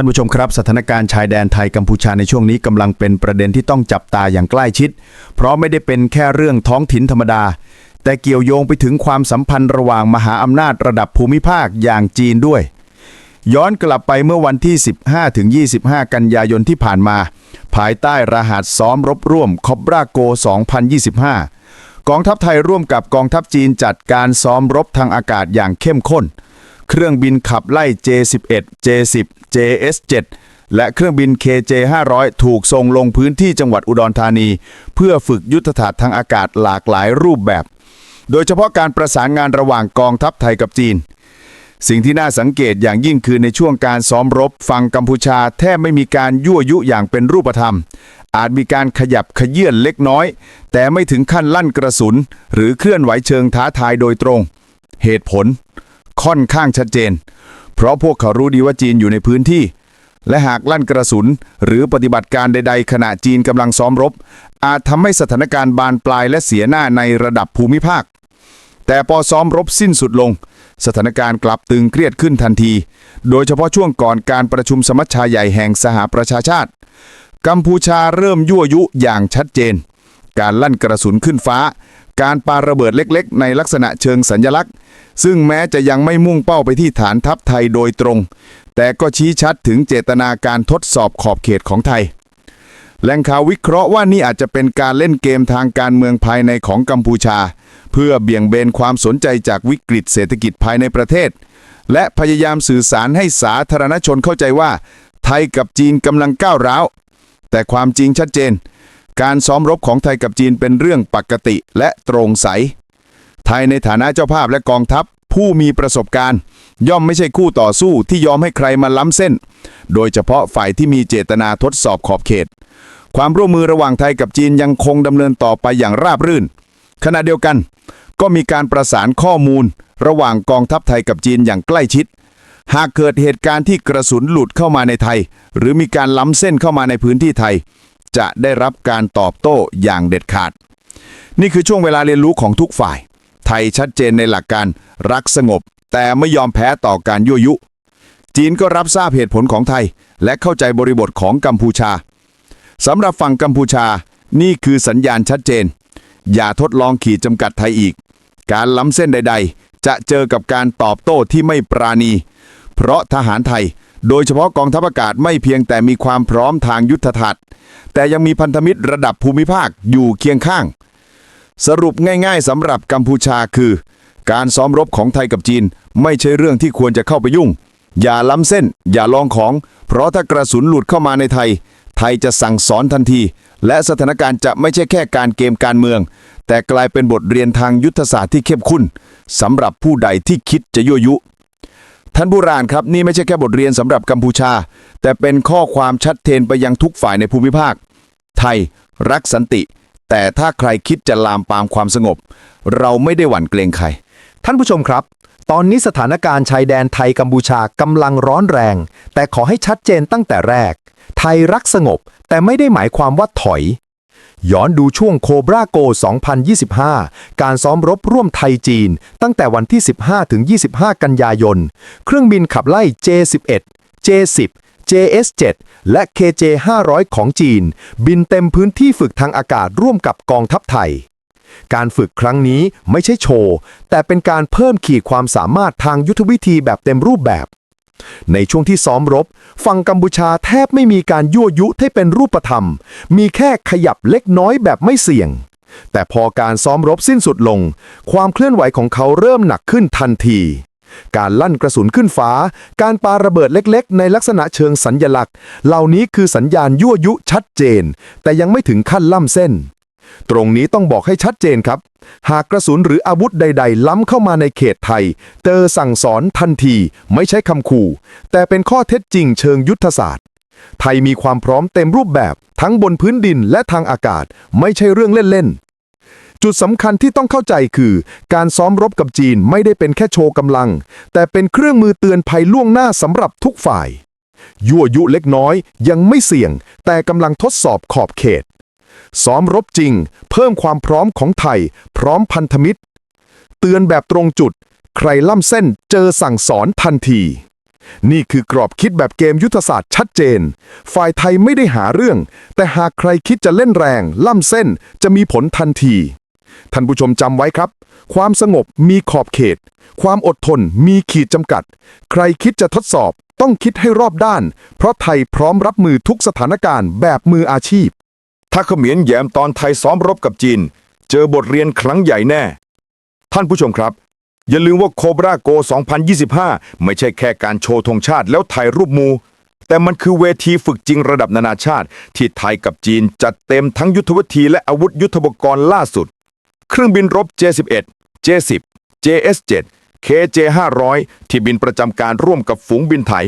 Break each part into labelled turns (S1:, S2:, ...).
S1: ท่านผู้ชมครับสถานการณ์ชายแดนไทยกัมพูชาในช่วงนี้กำลังเป็นประเด็นที่ต้องจับตาอย่างใกล้ชิด เพราะไม่ได้เป็นแค่เรื่องท้องถิ่นธรรมดา แต่เกี่ยวโยงไปถึงความสัมพันธ์ระหว่างมหาอำนาจระดับภูมิภาคอย่างจีนด้วย ย้อนกลับไปเมื่อวันที่ 15ถึง25 กันยายนที่ผ่านมา ภายใต้รหัสซ้อมรบร่วมคอบราโก 2025 กองทัพไทยร่วมกับกองทัพจีนจัดการซ้อมรบทางอากาศอย่างเข้มข้น เครื่องบินขับไล่ J11 J10 JS7 และเครื่องบิน KJ500 ถูกส่งลงพื้นที่จังหวัดอุดรธานี เพื่อฝึกยุทธศาสตร์ทางอากาศหลากหลายรูปแบบ โดยเฉพาะการประสานงานระหว่างกองทัพไทยกับจีน สิ่งที่น่าสังเกตอย่างยิ่งคือในช่วงการซ้อมรบฝั่งกัมพูชาแทบไม่มีการยั่วยุอย่างเป็นรูปธรรม อาจมีการขยับขยื่นเล็กน้อย แต่ไม่ถึงขั้นลั่นกระสุน หรือเคลื่อนไหวเชิงท้าทายโดยตรง เหตุผล ค่อนข้างชัดเจน เพราะพวกเขารู้ดีว่าจีนอยู่ในพื้นที่ และหากลั่นกระสุน หรือปฏิบัติการใด ๆ ขณะจีนกำลังซ้อมรบ อาจทำให้สถานการณ์บานปลายและเสียหน้าในระดับภูมิภาค แต่พอซ้อมรบสิ้นสุดลง สถานการณ์กลับตึงเครียดขึ้นทันที โดยเฉพาะช่วงก่อนการประชุมสมัชชาใหญ่แห่งสหประชาชาติ กัมพูชาเริ่มยั่วยุอย่างชัดเจน การลั่นกระสุนขึ้นฟ้า การปาระเบิดเล็กๆ ในลักษณะเชิงสัญลักษณ์ ซึ่งแม้จะยังไม่มุ่งเป้าไปที่ฐานทัพไทยโดยตรง แต่ก็ชี้ชัดถึงเจตนาการทดสอบขอบเขตของไทยแหล่งข่าววิเคราะห์ว่านี่อาจจะเป็นการเล่นเกมทางการเมืองภายในของกัมพูชา เพื่อเบี่ยงเบนความสนใจจากวิกฤตเศรษฐกิจภายในประเทศ และพยายามสื่อสารให้สาธารณชนเข้าใจว่า ไทยกับจีนกำลังก้าวร้าว แต่ความจริงชัดเจน การซ้อมรบของไทยกับจีนเป็นเรื่องปกติและตรงใส ไทยในฐานะเจ้าภาพและกองทัพผู้มีประสบการณ์ ย่อมไม่ใช่คู่ต่อสู้ที่ยอมให้ใครมาล้ำเส้น โดยเฉพาะฝ่ายที่มีเจตนาทดสอบขอบเขต ความร่วมมือระหว่างไทยกับจีนยังคงดำเนินต่อไปอย่างราบรื่น ขณะเดียวกัน ก็มีการประสานข้อมูล ระหว่างกองทัพไทยกับจีนอย่างใกล้ชิด หากเกิดเหตุการณ์ที่กระสุนหลุดเข้ามาในไทย หรือมีการล้ำเส้นเข้ามาในพื้นที่ไทย จะได้รับการตอบโต้อย่างเด็ดขาด นี่คือช่วงเวลาเรียนรู้ของทุกฝ่าย ไทยชัดเจนในหลักการรักสงบ แต่ไม่ยอมแพ้ต่อการยั่วยุ จีนก็รับทราบเหตุผลของไทย และเข้าใจบริบทของกัมพูชาสำหรับฝั่งกัมพูชา นี่คือสัญญาณชัดเจน อย่าทดลองขีดจำกัดไทยอีก การล้ำเส้นใด ๆ จะเจอกับการตอบโต้ที่ไม่ปราณี เพราะทหารไทย โดยเฉพาะกองทัพอากาศไม่เพียงแต่มีความพร้อมทางยุทธทัศน์แต่ยังมีพันธมิตรระดับภูมิภาคอยู่เคียงข้าง สรุปง่ายๆสำหรับกัมพูชาคือ การซ้อมรบของไทยกับจีน ไม่ใช่เรื่องที่ควรจะเข้าไปยุ่ง อย่าล้ำเส้น อย่าลองของ เพราะถ้ากระสุนหลุดเข้ามาในไทย ไทยจะสั่งสอนทันที และสถานการณ์จะไม่ใช่แค่การเกมการเมือง แต่กลายเป็นบทเรียนทางยุทธศาสตร์ที่เข้มข้นสำหรับผู้ใดที่คิดจะยั่วยุ ท่านผู้รานครับนี่ไม่ใช่แค่บทเรียนสำหรับกัมพูชา แต่เป็นข้อความชัดเจนไปยังทุกฝ่ายในภูมิภาค ไทยรักสันติ แต่ถ้าใครคิดจะลามปามความสงบ เราไม่ได้หวั่นเกรงใคร
S2: ท่านผู้ชมครับ ตอนนี้สถานการณ์ชายแดนไทยกัมพูชากำลังร้อนแรง แต่ขอให้ชัดเจนตั้งแต่แรก ไทยรักสงบ แต่ไม่ได้หมายความว่าถอย ย้อนดูช่วงโคบราโก 2025 การซ้อมรบร่วมไทยจีน ตั้งแต่วันที่ 15 ถึง 25 กันยายน เครื่องบินขับไล่ J11 J10 JS7 และ KJ500 ของจีน บินเต็มพื้นที่ฝึกทางอากาศร่วมกับกองทัพไทย การฝึกครั้งนี้ไม่ใช่โชว์ แต่เป็นการเพิ่มขีดความสามารถทางยุทธวิธีแบบเต็มรูปแบบ ในช่วงที่ซ้อมรบ ฝั่งกัมพูชาแทบไม่มีการยั่วยุให้เป็นรูปธรรม มีแค่ขยับเล็กน้อยแบบไม่เสี่ยง แต่พอการซ้อมรบสิ้นสุดลง ความเคลื่อนไหวของเขาเริ่มหนักขึ้นทันที การลั่นกระสุนขึ้นฟ้า การปาระเบิดเล็กๆ ในลักษณะเชิงสัญญลักษณ์ เหล่านี้คือสัญญาณยั่วยุชัดเจน แต่ยังไม่ถึงขั้นล่ำเส้น ตรงนี้ต้องบอกให้ชัดเจนครับ หากกระสุนหรืออาวุธใด ๆ ล้ำเข้ามาในเขตไทยเจอสั่งสอนทันที ไม่ใช่คำขู่ แต่เป็นข้อเท็จจริงเชิงยุทธศาสตร์ ไทยมีความพร้อมเต็มรูปแบบทั้งบนพื้นดินและทางอากาศ ไม่ใช่เรื่องเล่น ๆจุดสำคัญที่ต้องเข้าใจคือ การซ้อมรบกับจีนไม่ได้เป็นแค่โชว์กำลัง แต่เป็นเครื่องมือเตือนภัยล่วงหน้าสำหรับทุกฝ่าย ยั่วยุเล็กน้อยยังไม่เสี่ยง แต่กำลังทดสอบขอบเขต ซ้อมรบจริง เพิ่มความพร้อมของไทย พร้อมพันธมิตร เตือนแบบตรงจุด ใครล่ำเส้นเจอสั่งสอนทันที นี่คือกรอบคิดแบบเกมยุทธศาสตร์ชัดเจน ฝ่ายไทยไม่ได้หาเรื่อง แต่หากใครคิดจะเล่นแรง ล่ำเส้นจะมีผลทันที ท่านผู้ชมจำไว้ครับ ความสงบมีขอบเขต ความอดทนมีขีดจำกัด ใครคิดจะทดสอบต้องคิดให้รอบด้าน เพราะไทยพร้อมรับมือทุกสถานการณ์แบบมืออาชีพ
S3: ถ้าเขมรแยมตอนไทยซ้อมรบกับจีน เจอบทเรียนครั้งใหญ่แน่ ท่านผู้ชมครับ อย่าลืมว่าโคบราโก 2025 ไม่ใช่แค่การโชว์ธงชาติแล้วถ่ายรูปมู แต่มันคือเวทีฝึกจริงระดับนานาชาติ ที่ไทยกับจีนจัดเต็มทั้งยุทธวิธีและอาวุธยุทโธปกรณ์ล่าสุด เครื่องบินรบ J11 J10 JS7 KJ500 ที่บินประจำการร่วมกับฝูงบินไทย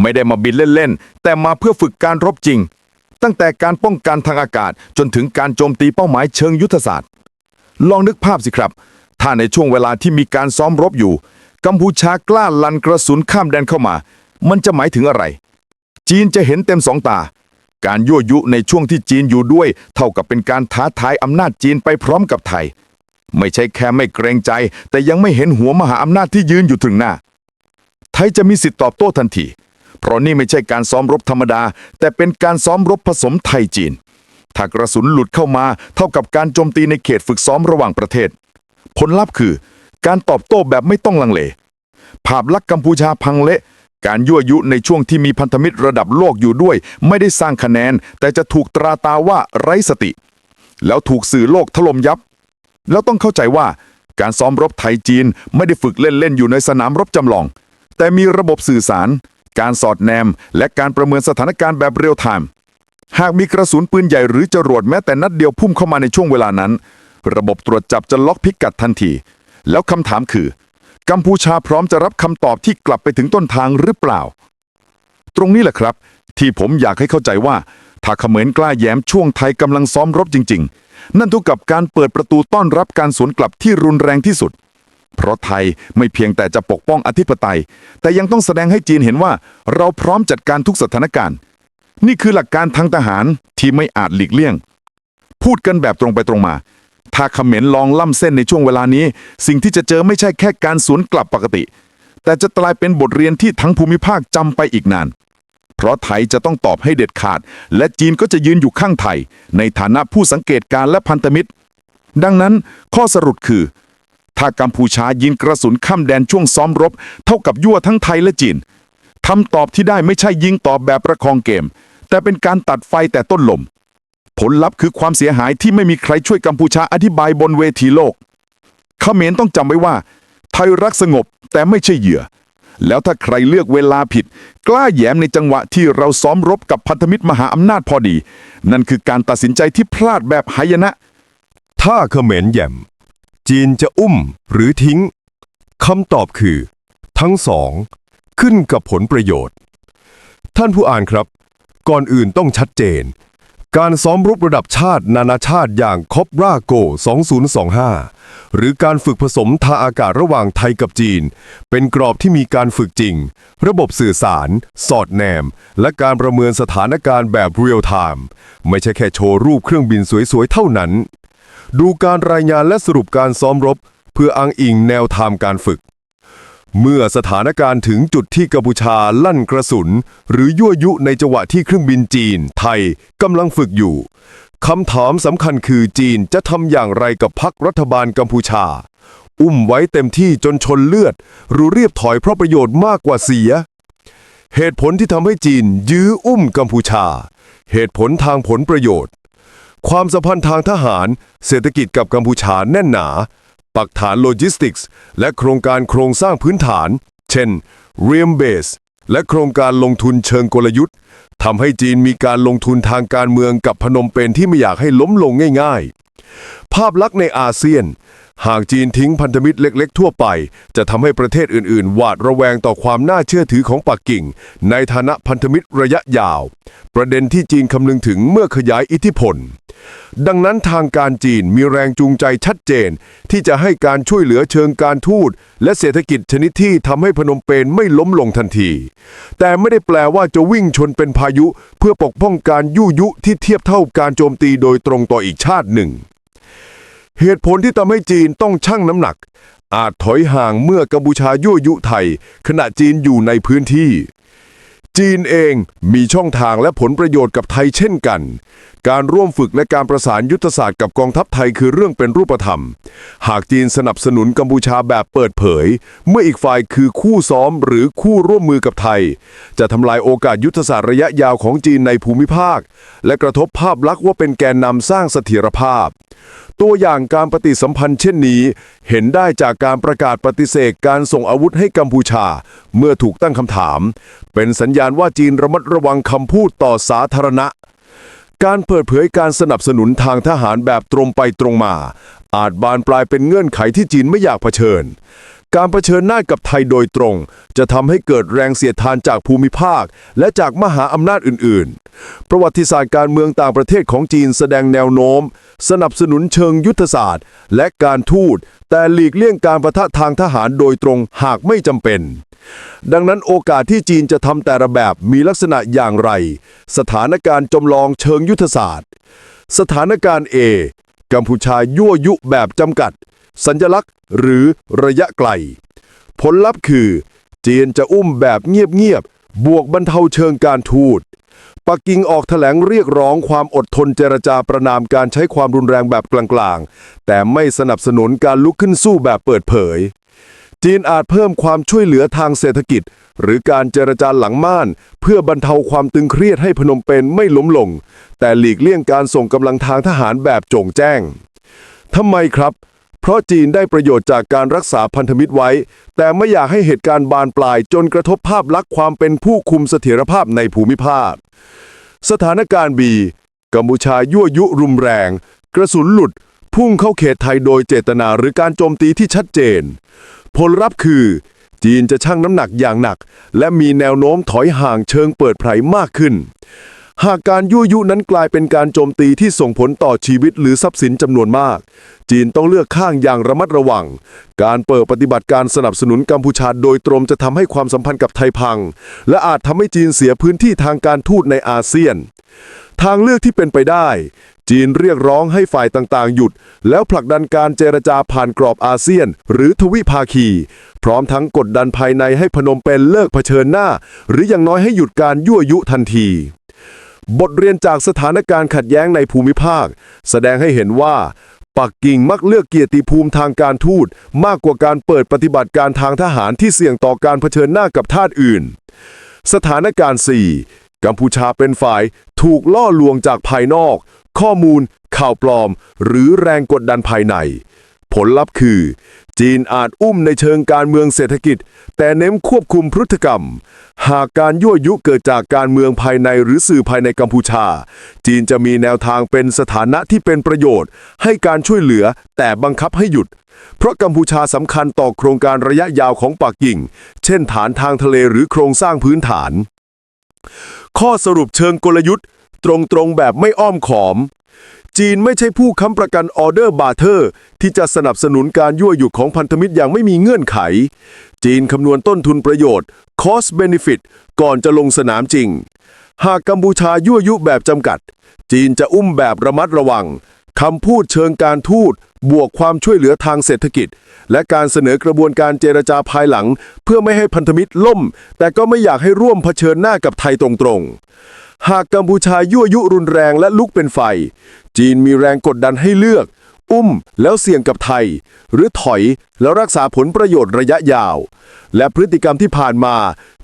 S3: ไม่ได้มาบินเล่น ๆ แต่มาเพื่อฝึกการรบจริง ตั้งแต่การป้องกันทางอากาศจนถึงการโจมตีเป้าหมายเชิงยุทธศาสตร์ ลองนึกภาพสิครับ ถ้าในช่วงเวลาที่มีการซ้อมรบอยู่ กัมพูชากล้าลันกระสุนข้ามแดนเข้ามา มันจะหมายถึงอะไร จีนจะเห็นเต็มสองตา การยั่วยุในช่วงที่จีนอยู่ด้วย เท่ากับเป็นการท้าทายอำนาจจีนไปพร้อมกับไทย ไม่ใช่แค่ไม่เกรงใจ แต่ยังไม่เห็นหัวมหาอำนาจที่ยืนอยู่ถึงหน้า ไทยจะมีสิทธิ์ตอบโต้ทันที เพราะนี่ไม่ใช่การซ้อมรบธรรมดา แต่เป็นการซ้อมรบผสมไทยจีน ถ้ากระสุนหลุดเข้ามาเท่ากับการโจมตีในเขตฝึกซ้อมระหว่างประเทศ ผลลัพธ์คือ การตอบโต้แบบไม่ต้องลังเล ภาพลักษณ์กัมพูชาพังเละการยั่วยุในช่วงที่มีพันธมิตรระดับโลกอยู่ด้วย ไม่ได้สร้างคะแนน แต่จะถูกตราตาว่าไร้สติ แล้วถูกสื่อโลกถล่มยับ แล้วต้องเข้าใจว่า การซ้อมรบไทยจีนไม่ได้ฝึกเล่นๆอยู่ในสนามรบจำลอง แต่มีระบบสื่อสาร การสอดแนม และการประเมินสถานการณ์แบบเรียลไทม์หากมีกระสุนปืนใหญ่หรือจรวดแม้แต่นัดเดียวพุ่งเข้ามาในช่วงเวลานั้น ระบบตรวจจับจะล็อกพิกัดทันที แล้วคำถามคือ กัมพูชาพร้อมจะรับคำตอบที่กลับไปถึงต้นทางหรือเปล่า ตรงนี้แหละครับ ที่ผมอยากให้เข้าใจว่า ถ้าเขมรกล้าแย้มช่วงไทยกำลังซ้อมรบจริง ๆ นั่นเท่ากับการเปิดประตูต้อนรับการสวนกลับที่รุนแรงที่สุด เพราะไทยไม่เพียงแต่จะปกป้องอธิปไตย แต่ยังต้องแสดงให้จีนเห็นว่า เราพร้อมจัดการทุกสถานการณ์ นี่คือหลักการทางทหารที่ไม่อาจหลีกเลี่ยง พูดกันแบบตรงไปตรงมา ถ้าเขมรลองล่ำเส้นในช่วงเวลานี้ สิ่งที่จะเจอไม่ใช่แค่การสวนกลับปกติ แต่จะกลายเป็นบทเรียนที่ทั้งภูมิภาคจำไปอีกนาน เพราะไทยจะต้องตอบให้เด็ดขาด และจีนก็จะยืนอยู่ข้างไทย ในฐานะผู้สังเกตการณ์และพันธมิตร ดังนั้นข้อสรุปคือ ถ้ากัมพูชายิงกระสุนข้ามแดนช่วงซ้อมรบ เท่ากับยั่วทั้งไทยและจีนคำตอบที่ได้ไม่ใช่ยิงตอบแบบประคองเกม แต่เป็นการตัดไฟแต่ต้นลม ผลลัพธ์คือความเสียหายที่ไม่มีใครช่วยกัมพูชาอธิบายบนเวทีโลกเขมรต้องจำไว้ว่า ไทยรักสงบแต่ไม่ใช่เหยื่อ แล้วถ้าใครเลือกเวลาผิด กล้าแย้มในจังหวะที่เราซ้อมรบกับพันธมิตรมหาอำนาจพอดี นั่นคือการตัดสินใจที่พลาดแบบหายนะ
S4: ถ้าเขมรแย่ม จีนจะอุ้มหรือทิ้งคำตอบคือ ทั้งสอง ขึ้นกับผลประโยชน์ ท่านผู้อ่านครับ ก่อนอื่นต้องชัดเจน การซ้อมรบระดับชาตินานาชาติอย่างคอปราโก 2025 หรือการฝึกผสมทางอากาศระหว่างไทยกับจีน เป็นกรอบที่มีการฝึกจริง ระบบสื่อสาร สอดแนม และการประเมินสถานการณ์แบบเรียลไทม์ไม่ใช่แค่โชว์รูปเครื่องบินสวยๆ เท่านั้น ดูการรายงานและสรุปการซ้อมรบ เพื่ออ้างอิงแนวทางการฝึก เมื่อสถานการณ์ถึงจุดที่กัมพูชาลั่นกระสุน หรือยั่วยุในจังหวะที่เครื่องบินจีน ไทยกำลังฝึกอยู่คำถามสำคัญคือจีนจะทำอย่างไรกับพรรครัฐบาลกัมพูชา อุ้มไว้เต็มที่จนชนเลือด หรือเรียบถอยเพราะประโยชน์มากกว่าเสีย เหตุผลที่ทำให้จีนยื้ออุ้มกัมพูชา เหตุผลทางผลประโยชน์ ความสัมพันธ์ทางทหาร เศรษฐกิจกับกัมพูชาแน่นหนา ปักฐานโลจิสติกส์ และโครงการโครงสร้างพื้นฐาน เช่นเรียมเบสและโครงการลงทุนเชิงกลยุทธ์ทำให้จีนมีการลงทุนทางการเมืองกับพนมเปญที่ไม่อยากให้ล้มลงง่าย ๆ ภาพลักษณ์ในอาเซียน หากจีนทิ้งพันธมิตรเล็กๆ ทั่วไป จะทำให้ประเทศอื่นๆ หวาดระแวงต่อความน่าเชื่อถือของปักกิ่ง ในฐานะพันธมิตรระยะยาว ประเด็นที่จีนคำนึงถึงเมื่อขยายอิทธิพล ดังนั้นทางการจีนมีแรงจูงใจชัดเจน ที่จะให้การช่วยเหลือเชิงการทูต และเศรษฐกิจชนิดที่ทำให้พนมเปญไม่ล้มลงทันที แต่ไม่ได้แปลว่าจะวิ่งชนเป็นพายุ เพื่อปกป้องการยุยุที่เทียบเท่าการโจมตีโดยตรงต่ออีกชาติหนึ่ง เหตุผลที่ทำให้จีนต้องชั่งน้ำหนัก อาจถอยห่างเมื่อกัมพูชายั่วยุไทย ขณะจีนอยู่ในพื้นที่ จีนเองมีช่องทางและผลประโยชน์กับไทยเช่นกัน การร่วมฝึกและการประสานยุทธศาสตร์กับกองทัพไทยคือเรื่องเป็นรูปธรรม หากจีนสนับสนุนกัมพูชาแบบเปิดเผย เมื่ออีกฝ่ายคือคู่ซ้อมหรือคู่ร่วมมือกับไทย จะทำลายโอกาสยุทธศาสตร์ระยะยาวของจีนในภูมิภาค และกระทบภาพลักษณ์ว่าเป็นแกนนำสร้างเสถียรภาพ ตัวอย่างการปฏิสัมพันธ์เช่นนี้ เห็นได้จากการประกาศปฏิเสธการส่งอาวุธให้กัมพูชา เมื่อถูกตั้งคำถาม เป็นสัญญาณว่าจีนระมัดระวังคำพูดต่อสาธารณะ การเปิดเผยการสนับสนุนทางทหารแบบตรงไปตรงมา อาจบานปลายเป็นเงื่อนไขที่จีนไม่อยากเผชิญ การเผชิญหน้ากับไทยโดยตรง จะทำให้เกิดแรงเสียดทานจากภูมิภาค และจากมหาอำนาจอื่น ๆ ประวัติศาสตร์การเมืองต่างประเทศของจีนแสดงแนวโน้ม สนับสนุนเชิงยุทธศาสตร์ และการทูตแต่หลีกเลี่ยงการประทะทางทหารโดยตรงหากไม่จำเป็น ดังนั้นโอกาสที่จีนจะทำแต่ละแบบมีลักษณะอย่างไร สถานการณ์จำลองเชิงยุทธศาสตร์ สถานการณ์ A กัมพูชายั่วยุแบบจำกัด สัญลักษณ์ หรือระยะไกล ผลลัพธ์คือ จีนจะอุ้มแบบเงียบๆ บวกบรรเทาเชิงการทูตปักกิ่งออกแถลงเรียกร้องความอดทนเจรจาประนามการใช้ความรุนแรงแบบกลางๆ แต่ไม่สนับสนุนการลุกขึ้นสู้แบบเปิดเผย จีนอาจเพิ่มความช่วยเหลือทางเศรษฐกิจ หรือการเจรจาหลังม่าน เพื่อบรรเทาความตึงเครียดให้พนมเปญไม่ล้มลง แต่หลีกเลี่ยงการส่งกำลังทางทหารแบบโจ่งแจ้งทำไมครับ เพราะจีนได้ประโยชน์จากการรักษาพันธมิตรไว้ แต่ไม่อยากให้เหตุการณ์บานปลายจนกระทบภาพลักษณ์ความเป็นผู้คุมเสถียรภาพในภูมิภาค สถานการณ์บีกัมพูชายั่วยุรุนแรง กระสุนหลุด พุ่งเข้าเขตไทยโดยเจตนาหรือการโจมตีที่ชัดเจน ผลลัพธ์คือ จีนจะชั่งน้ำหนักอย่างหนัก และมีแนวโน้มถอยห่างเชิงเปิดเผยมากขึ้น หากการยั่วยุนั้นกลายเป็นการโจมตีที่ส่งผลต่อชีวิตหรือทรัพย์สินจำนวนมาก จีนต้องเลือกข้างอย่างระมัดระวัง การเปิดปฏิบัติการสนับสนุนกัมพูชาโดยตรงจะทำให้ความสัมพันธ์กับไทยพัง และอาจทำให้จีนเสียพื้นที่ทางการทูตในอาเซียน ทางเลือกที่เป็นไปได้ จีนเรียกร้องให้ฝ่ายต่างๆ หยุด แล้วผลักดันการเจรจาผ่านกรอบอาเซียน หรือทวิภาคี พร้อมทั้งกดดันภายในให้พนมเปญเลิกเผชิญหน้า หรืออย่างน้อยให้หยุดการยั่วยุทันที บทเรียนจากสถานการณ์ขัดแย้งในภูมิภาค แสดงให้เห็นว่าปักกิ่งมักเลือกเกียรติภูมิทางการทูตมากกว่าการเปิดปฏิบัติการทางทหารที่เสี่ยงต่อการเผชิญหน้ากับทาสอื่น สถานการณ์ 4 กัมพูชาเป็นฝ่ายถูกล่อลวงจากภายนอก ข้อมูล ข่าวปลอม หรือแรงกดดันภายใน ผลลัพธ์คือ จีนอาจอุ้มในเชิงการเมืองเศรษฐกิจ แต่เน้นควบคุมพฤติกรรม หากการยั่วยุเกิดจากการเมืองภายในหรือสื่อภายในกัมพูชา จีนจะมีแนวทางเป็นสถานะที่เป็นประโยชน์ ให้การช่วยเหลือแต่บังคับให้หยุดเพราะกัมพูชาสำคัญต่อโครงการระยะยาวของปักกิ่ง เช่นฐานทางทะเลหรือโครงสร้างพื้นฐาน ข้อสรุปเชิงกลยุทธ์ ตรงๆแบบไม่อ้อมขอม จีนไม่ใช่ผู้ค้ำประกันออเดอร์บาร์เทอร์ ที่จะสนับสนุนการยั่วยุของพันธมิตรอย่างไม่มีเงื่อนไข จีนคำนวณต้นทุนประโยชน์ cost benefit ก่อนจะลงสนามจริง หากกัมพูชายั่วยุแบบจำกัด จีนจะอุ้มแบบระมัดระวัง คำพูดเชิงการทูตบวกความช่วยเหลือทางเศรษฐกิจ และการเสนอกระบวนการเจรจาภายหลัง เพื่อไม่ให้พันธมิตรล่ม แต่ก็ไม่อยากให้ร่วมเผชิญหน้ากับไทยตรงๆ หากกัมพูชายั่วยุรุนแรงและลุกเป็นไฟ จีนมีแรงกดดันให้เลือก อุ้มแล้วเสี่ยงกับไทย หรือถอยแล้วรักษาผลประโยชน์ระยะยาว และพฤติกรรมที่ผ่านมา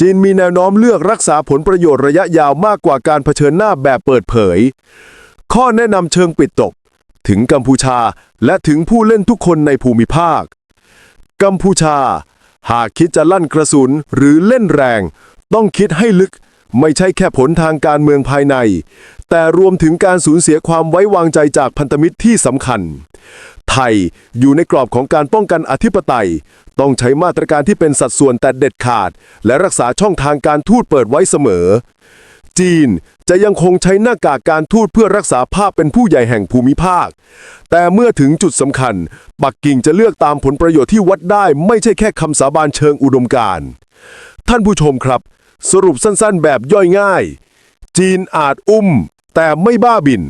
S4: จีนมีแนวโน้มเลือกรักษาผลประโยชน์ระยะยาวมากกว่าการเผชิญหน้าแบบเปิดเผย ข้อแนะนำเชิงปิดตก ถึงกัมพูชา และถึงผู้เล่นทุกคนในภูมิภาค กัมพูชา หากคิดจะลั่นกระสุนหรือเล่นแรง ต้องคิดให้ลึกไม่ใช่แค่ผลทางการเมืองภายใน แต่รวมถึงการสูญเสียความไว้วางใจจากพันธมิตรที่สำคัญ ไทยอยู่ในกรอบของการป้องกันอธิปไตย ต้องใช้มาตรการที่เป็นสัดส่วนแต่เด็ดขาด และรักษาช่องทางการทูตเปิดไว้เสมอ จีน จะยังคงใช้หน้ากากการทูตเพื่อรักษาภาพเป็นผู้ใหญ่แห่งภูมิภาค แต่เมื่อถึงจุดสำคัญ ปักกิ่งจะเลือกตามผลประโยชน์ที่วัดได้ไม่ใช่แค่คำสาบานเชิงอุดมการณ์ท่านผู้ชมครับ สรุปสั้นๆ แบบย่อยง่าย จีนอาจอุ้ม แต่ไม่บ้าบิน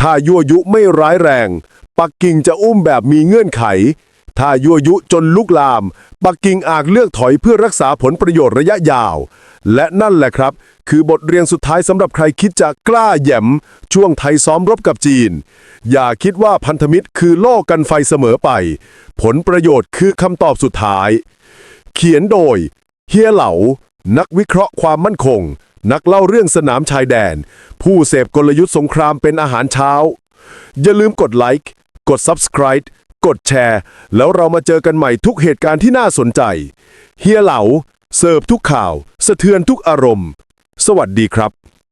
S4: ถ้ายั่วยุไม่ร้ายแรง ปักกิ่งจะอุ้มแบบมีเงื่อนไข ถ้ายั่วยุจนลุกลาม ปักกิ่งอาจเลือกถอยเพื่อรักษาผลประโยชน์ระยะยาว และนั่นแหละครับ คือบทเรียนสุดท้ายสำหรับใครคิดจะกล้าแหย่มช่วงไทยซ้อมรบกับจีน อย่าคิดว่าพันธมิตรคือโล่กันไฟเสมอไป ผลประโยชน์คือคำตอบสุดท้าย เขียนโดย เฮียเหลา นักวิเคราะห์ความมั่นคง นักเล่าเรื่องสนามชายแดน ผู้เสพกลยุทธ์สงครามเป็นอาหารเช้า อย่าลืมกดไลค์กด Subscribe กดแชร์ แล้วเรามาเจอกันใหม่ทุกเหตุการณ์ที่น่าสนใจ เฮียเหลา เสิร์ฟทุกข่าว สะเทือนทุกอารมณ์ สวัสดีครับ